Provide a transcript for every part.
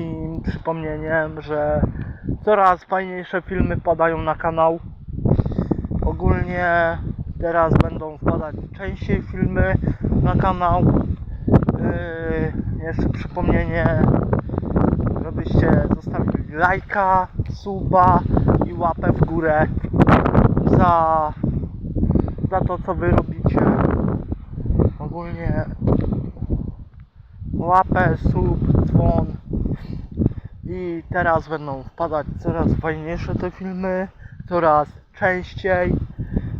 takim przypomnieniem, że coraz fajniejsze filmy wpadają na kanał. Ogólnie teraz będą wpadać częściej filmy na kanał. Yy, jeszcze przypomnienie, żebyście zostawili lajka, suba i łapę w górę za, za to, co wy robicie. Ogólnie łapę, sub, dzwon i teraz będą wpadać coraz fajniejsze te filmy, coraz częściej.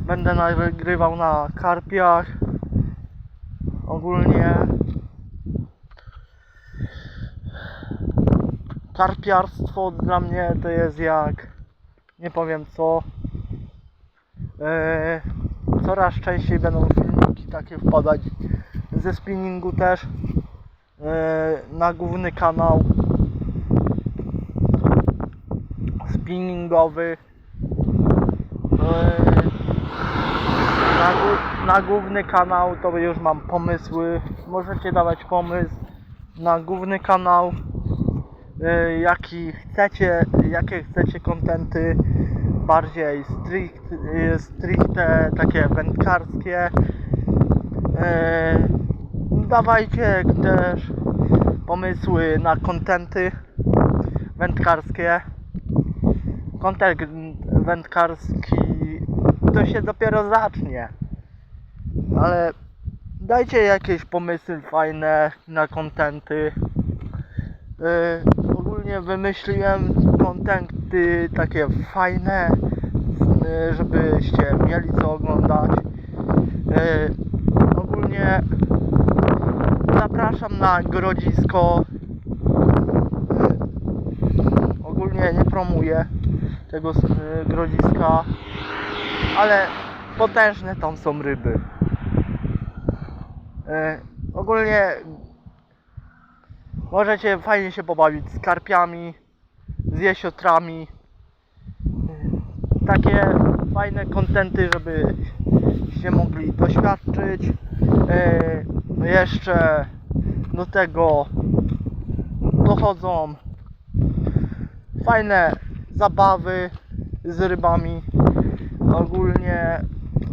Będę nagrywał na karpiach. Ogólnie karpiarstwo dla mnie to jest jak nie powiem co. Eee, coraz częściej będą filmiki takie wpadać ze spinningu też eee, na główny kanał spinningowy. Eee, na, na główny kanał to już mam pomysły. Możecie dawać pomysł na główny kanał. e, Jaki chcecie, jakie chcecie kontenty bardziej strict, e, stricte, takie wędkarskie. E, Dawajcie też pomysły na kontenty wędkarskie. Kontent wędkarski to się dopiero zacznie. Ale dajcie jakieś pomysły fajne na kontenty. Yy, ogólnie wymyśliłem kontenty takie fajne, yy, żebyście mieli co oglądać. Yy, ogólnie zapraszam na grodzisko. Yy, ogólnie nie promuję tego yy, grodziska, ale potężne tam są ryby. Yy, ogólnie Możecie fajnie się pobawić z karpiami, z jesiotrami. Takie fajne kontenty, żebyście mogli doświadczyć. Yy, Jeszcze do tego dochodzą fajne zabawy z rybami. Ogólnie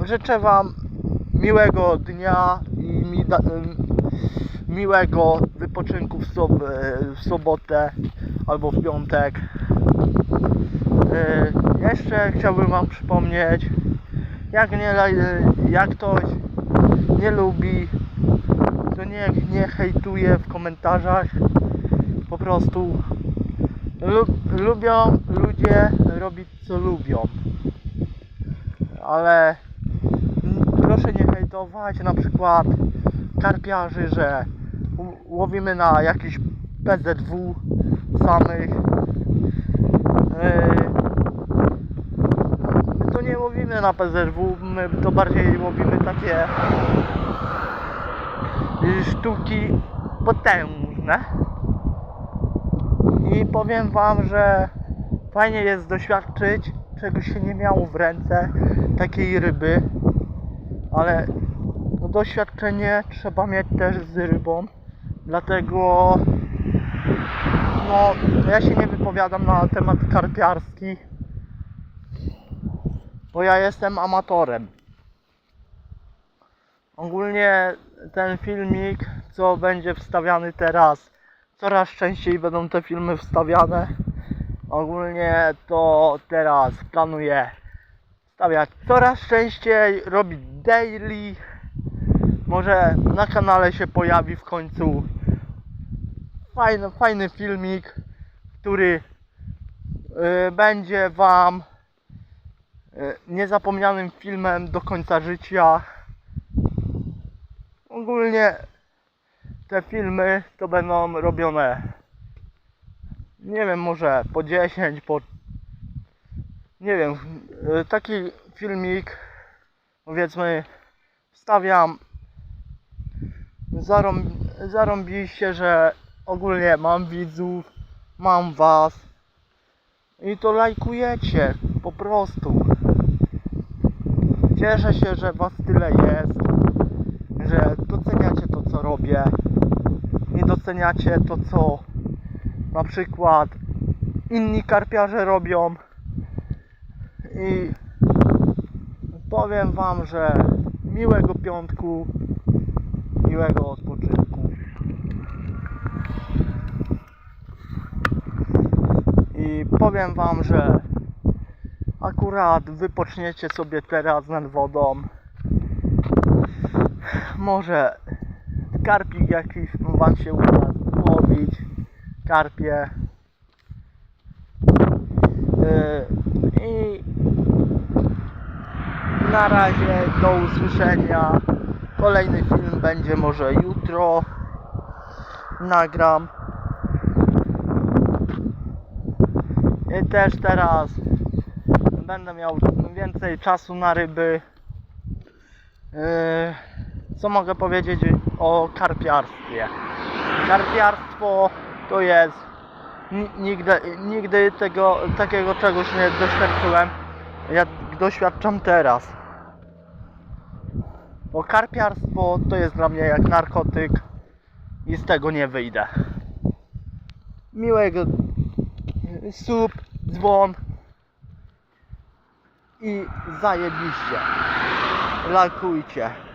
życzę Wam miłego dnia i mi da, miłego wypoczynku w, sob w sobotę albo w piątek. Yy, jeszcze chciałbym Wam przypomnieć, jak, nie, la- jak ktoś nie lubi, to niech nie hejtuje w komentarzach. Po prostu lu- lubią ludzie robić co lubią. Ale proszę nie hejtować na przykład karpiarzy, że łowimy na jakiś PZW samych. Yy, My to nie łowimy na PZW, my to bardziej łowimy takie sztuki potężne. I powiem wam, że fajnie jest doświadczyć czegoś się nie miało w ręce takiej ryby, ale no, doświadczenie trzeba mieć też z rybą. Dlatego no ja się nie wypowiadam na temat karpiarski, bo ja jestem amatorem. Ogólnie ten filmik, co będzie wstawiany teraz, coraz częściej będą te filmy wstawiane. Ogólnie to teraz planuję wstawiać coraz częściej, robić daily. Może na kanale się pojawi w końcu fajny, fajny filmik, który y, będzie Wam y, niezapomnianym filmem do końca życia. Ogólnie te filmy to będą robione nie wiem, może po 10, po nie wiem, y, taki filmik powiedzmy wstawiam zarąb, zarąbiście, że ogólnie mam widzów, mam was i to lajkujecie po prostu. Cieszę się, że was tyle jest, że doceniacie to co robię i doceniacie to co na przykład inni karpiarze robią. I powiem wam, że miłego piątku, miłego odpoczynku. I powiem wam, że akurat wypoczniecie sobie teraz nad wodą. Może karpik jakiś wam się uda łowić. Karpie. Yy, I na razie do usłyszenia. Kolejny film będzie może jutro. Nagram. I też teraz będę miał więcej czasu na ryby. Yy, co mogę powiedzieć o karpiarstwie? Karpiarstwo to jest ni- nigdy, nigdy tego, takiego czegoś nie doświadczyłem jak doświadczam teraz. Bo karpiarstwo to jest dla mnie jak narkotyk i z tego nie wyjdę. Miłego sub, dzwon i zajebiście. Lajkujcie.